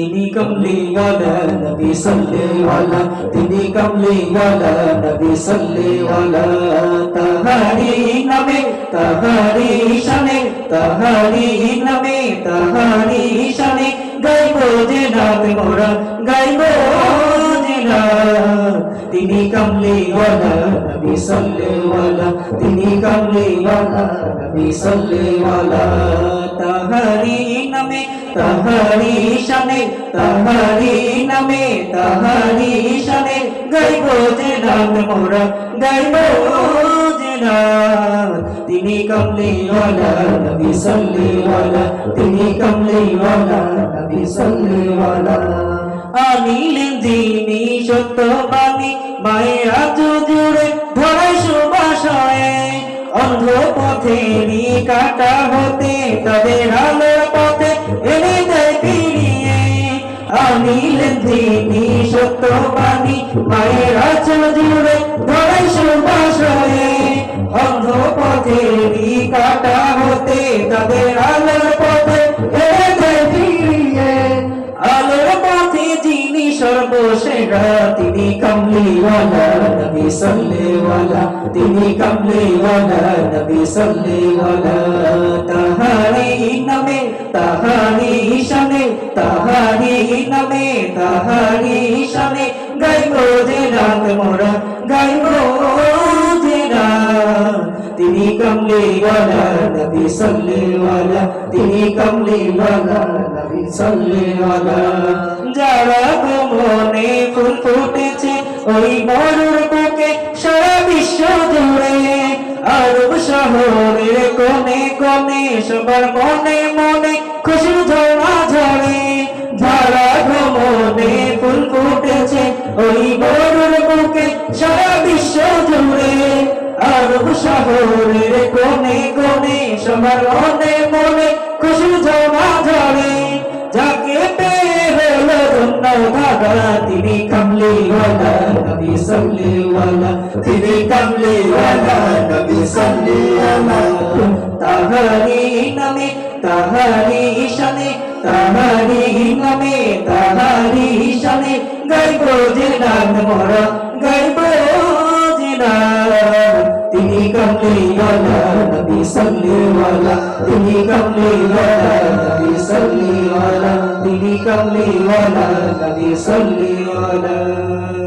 তিনি কমলি ওয়ালা নবী সাল্লি ওয়ালা তিনি কমলি ওয়ালা নবী সাল্লিওয়ালা তাহারি নামে তাহারি শানে তাহারি নামে তাহারি শানে গাইবো যে মোরা, গাইব তিনি কমলি ওয়ালা নবী সাল্লি ওয়ালা তিনি কমলি ওয়ালা নবী সাল্লি তাহারি নামে তাহারি শানে তাহারি নামে তাহারি শানে গাইব যে নাম মোরা, গাইব তিনি কমলি ওয়ালা নবী সাল্লি ওয়ালা তিনি কমলি ওয়ালা নবী সাল্লি ওয়ালা যিনি সত্যবাণী জুড়ে ধরাই সুবাসয়ে অন্ধ পথেরই কাটা হতে তাদের আলোর পথে এনে দেয় ফিরিয়ে সত্যবাণী মায়েরা জুড়ে ধরাই সুবাসয়ে অন্ধ পথেরই কাটা হতে তাদের যিনি সর্বসেরা তিনি কমলিওয়ালা নবী সাল্লেওয়ালা তিনি কমলিওয়ালা নবী সাল্লেওয়ালা তাহারি নামে তাহারি শানে তাহারি নামে ফুল ফুটেছে, ওই মরুর বুকে সারা বিশ্ব জুড়ে। আরব শহরের কোনে কোনে সবার মনে মনে খুশির ঝরা ঝরে। যারা মনে ফুল ফুটেছে, ওই মরুর বুকে সারা বিশ্ব জুড়ে। আরব শহরের কোনে কোনে সবার মনে তিনি কামলি সাল্লি ওয়ালা তিনি কামলি সাল্লি ওয়ালা তাহারি নামে তাহারি শানে তাহারি নামে তাহারি শানে গাইব যে নাম মোরা গাইব যে তিনি কমলি সাল্লি ওয়ালা তিনি কমলি ربي لي كلي ولا الذي صلي ولا